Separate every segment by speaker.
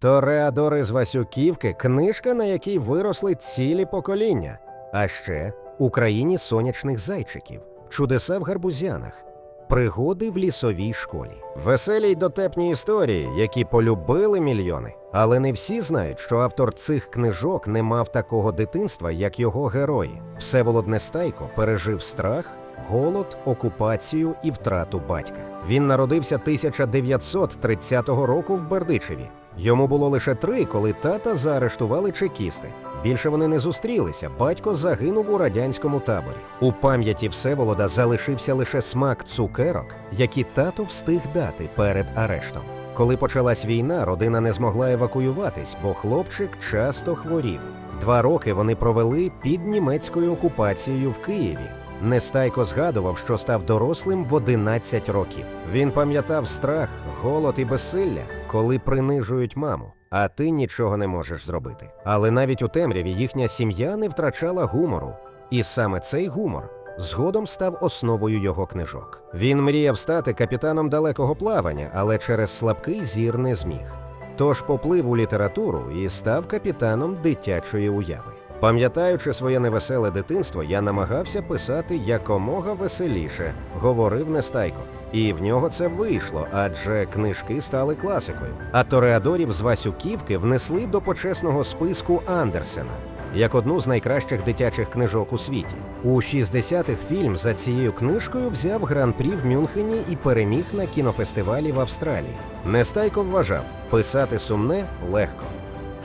Speaker 1: Тореадори з Васюківки книжка, на якій виросли цілі покоління. А ще Україні сонячних зайчиків, чудеса в гарбузянах, пригоди в лісовій школі. Веселі й дотепні історії, які полюбили мільйони. Але не всі знають, що автор цих книжок не мав такого дитинства, як його герої. Всеволод Нестайко пережив страх, голод, окупацію і втрату батька. Він народився 1930 року в Бердичеві. Йому було лише три, коли тата заарештували чекісти. Більше вони не зустрілися. Батько загинув у радянському таборі. У пам'яті Всеволода залишився лише смак цукерок, які тато встиг дати перед арештом. Коли почалась війна, родина не змогла евакуюватись, бо хлопчик часто хворів. Два роки вони провели під німецькою окупацією в Києві. Нестайко згадував, що став дорослим в 11 років. Він пам'ятав страх, голод і безсилля, коли принижують маму, а ти нічого не можеш зробити. Але навіть у темряві їхня сім'я не втрачала гумору. І саме цей гумор згодом став основою його книжок. Він мріяв стати капітаном далекого плавання, але через слабкий зір не зміг. Тож поплив у літературу і став капітаном дитячої уяви. Пам'ятаючи своє невеселе дитинство, я намагався писати якомога веселіше, говорив Нестайко. І в нього це вийшло, адже книжки стали класикою. А Тореадорів з Васюківки внесли до почесного списку Андерсена як одну з найкращих дитячих книжок у світі. У 60-х фільм за цією книжкою взяв гран-прі в Мюнхені і переміг на кінофестивалі в Австралії. Нестайко вважав, писати сумне легко.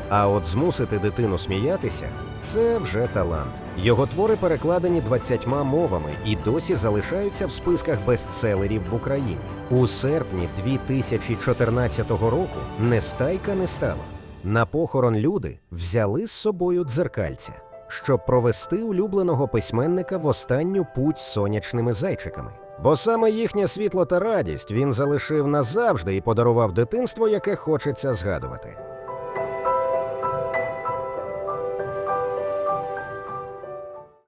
Speaker 1: А от змусити дитину сміятися це вже талант. Його твори перекладені 20 мовами і досі залишаються в списках бестселерів в Україні. У серпні 2014 року Нестайка не стало. На похорон люди взяли з собою дзеркальця, щоб провести улюбленого письменника в останню путь сонячними зайчиками. Бо саме їхнє світло та радість він залишив назавжди і подарував дитинство, яке хочеться згадувати.